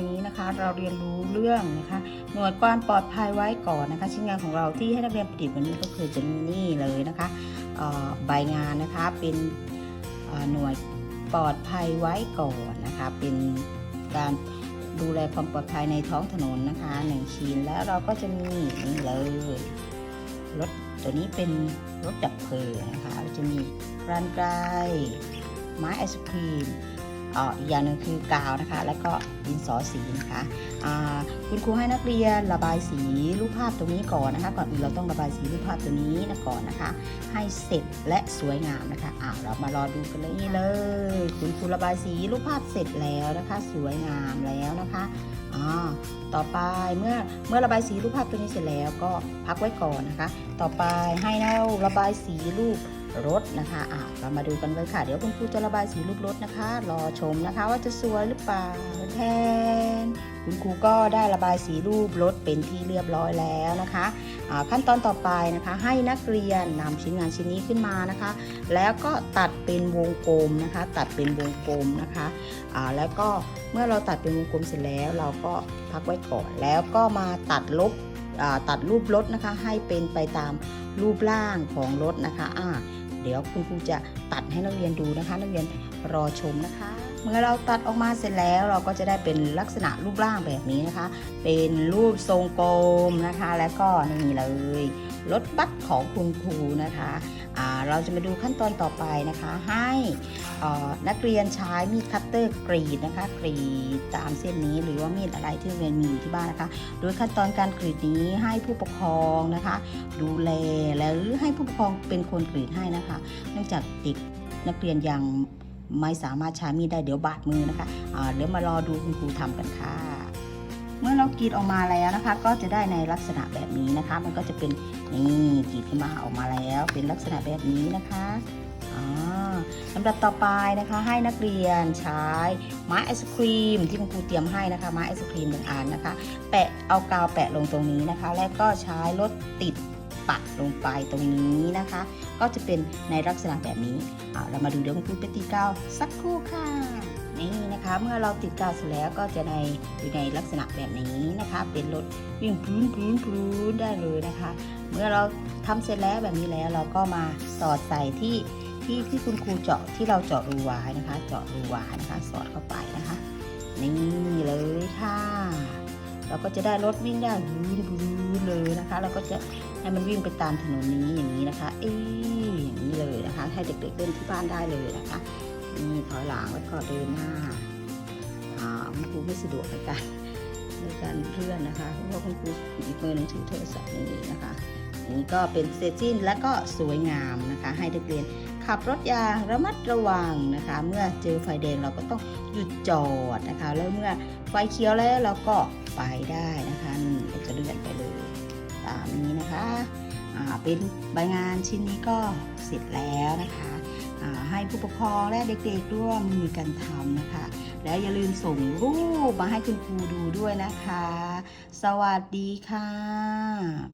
เราเรียนรู้เรื่องนะคะ หน่วยความปลอดภัยไว้ก่อนนะคะ ชิ้นงานของเราที่ให้นักเรียนประดิษฐ์วันนี้ก็คือจะมีนี่เลยนะคะใบงานนะคะเป็นหน่วยปลอดภัยไว้ก่อนนะคะ เป็นการดูแลความปลอดภัยในท้องถนนนะคะหนึ่งชิ้นแล้วเราก็จะมีนี่เลยรถตัวนี้เป็นรถดับเพลิงนะคะจะมีรานไกรไม้ไอศครีม อีกอย่างหนึ่งคือกาวนะคะ แล้วก็ดินสอสีนะคะอ่าคุณครูให้นักเรียนระบายสีรูปภาพตรงนี้ก่อนนะคะ ก่อนอื่นเราต้องระบายสีรูปภาพตัวนี้นะก่อนนะคะ ให้เสร็จและสวยงามนะคะอ่าเรามารอดูกันเลยนี่เลย คุณครูระบายสีรูปภาพเสร็จแล้วนะคะ สวยงามแล้วนะคะอ่าต่อไปเมื่อเมื่อระบายสีรูปภาพตัวนี้เสร็จแล้วก็พักไว้ก่อนนะคะ ต่อไปให้เราระบายสีรูป รถนะคะอะเรามาดูกันเลยค่ะ เดี๋ยวคุณครูจะระบายสีรูปรถนะคะ รอชมนะคะ ว่าจะสวยหรือเปล่าแทน คุณครูก็ได้ระบายสีรูปรถเป็นที่เรียบร้อยแล้วนะคะขั้นตอนต่อไปนะคะ ให้นักเรียนนำชิ้นงานชิ้นนี้ขึ้นมานะคะ แล้วก็ตัดเป็นวงกลมนะคะ ตัดเป็นวงกลมนะคะแล้วก็เมื่อเราตัดเป็นวงกลมเสร็จแล้ว เราก็พักไว้ก่อนแล้วก็มาตัดลบ ตัดรูปรถนะคะ ให้เป็นไปตามรูปร่างของรถนะคะอ่าเดี๋ยวคุณครูจะตัดให้นักเรียนดูนะคะ นักเรียนรอชมนะคะ เมื่อเราตัดออกมาเสร็จแล้วเราก็จะได้เป็นลักษณะรูปร่างแบบนี้นะคะ เป็นรูปทรงกลมนะคะ แล้วก็นี่เลยรถบัสของคุณครูนะคะเราจะมาดูขั้นตอนต่อไปนะคะ ให้นักเรียนใช้มีดคัตเตอร์กรีดนะคะกรีดตามเส้นนี้หรือว่ามีดอะไรที่เรียนมีอยู่ที่บ้านนะคะ โดยขั้นตอนการกรีดนี้ให้ผู้ปกครองนะคะ ดูแลหรือให้ผู้ปกครองเป็นคนกรีดให้นะคะ เนื่องจากเด็กนักเรียนยัง ไม่สามารถใช้มีดได้เดี๋ยวบาดมือนะคะเดี๋ยวมารอดูคุณครูทำกันค่ะ เมื่อเรากรีดออกมาแล้วนะคะ ก็จะได้ในลักษณะแบบนี้นะคะ มันก็จะเป็นนี่กรีดขึ้นมาออกมาแล้ว เป็นลักษณะแบบนี้นะคะอ่าลำดับต่อไปนะคะ ให้นักเรียนใช้ไม้ไอศครีม ที่คุณครูเตรียมให้นะคะ ไม้ไอศครีมหนึ่งอันนะคะ แปะเอากาวแปะลงตรงนี้นะคะ แล้วก็ใช้รถติด ปัดลงไปตรงนี้นะคะ ก็จะเป็นในลักษณะแบบนี้อ่าเรามาดูเดี๋ยวคุณครูไปติกาวสักครู่ค่ะ นี่นะคะ เมื่อเราติดกาวเสร็จแล้วก็จะในอยู่ในลักษณะแบบนี้นะคะ เป็นรถวิ่งพลุ้นพลุ้นพลุ้นได้เลยนะคะ เมื่อเราทำเสร็จแล้วแบบนี้แล้วเราก็มาสอดใส่ที่ที่ที่คุณครูเจาะที่เราเจาะรูไว้นะคะ เจาะรูไว้นะคะ สอดเข้าไปนะคะ นี่เลยค่ะเราก็จะได้รถวิ่งได้บูนบูนเลยนะคะ เราก็จะ ให้มันวิ่งไปตามถนนนี้อย่างนี้นะคะ เอ๊อย่างนี้เลยนะคะ ให้เด็กๆเล่นที่บ้านได้เลยนะคะนี่ถอยหลังแล้วก็เดินหน้าอ่าคุณครูไม่สะดวกในการในการเคลื่อนนะคะเพราะว่าคุณครูอีกมือหนึงถือโทรศัพท์นี่นะคะนี้ก็เป็นเสร็จสิ้นและก็สวยงามนะคะ ให้นักเรียนขับรถอย่างระมัดระวังนะคะ เมื่อเจอไฟแดงเราก็ต้องหยุดจอดนะคะ แล้วเมื่อไฟเขียวแล้วเราก็ไปได้นะคะนี่เราจะเลื่อนไปเลย ตามนี้นะคะเป็นใบงานชิ้นนี้ก็เสร็จแล้วนะคะให้ผู้ปกครองและเด็กๆร่วมมือกันทำนะคะ แล้วอย่าลืมส่งรูปมาให้คุณครูดูด้วยนะคะ สวัสดีค่ะ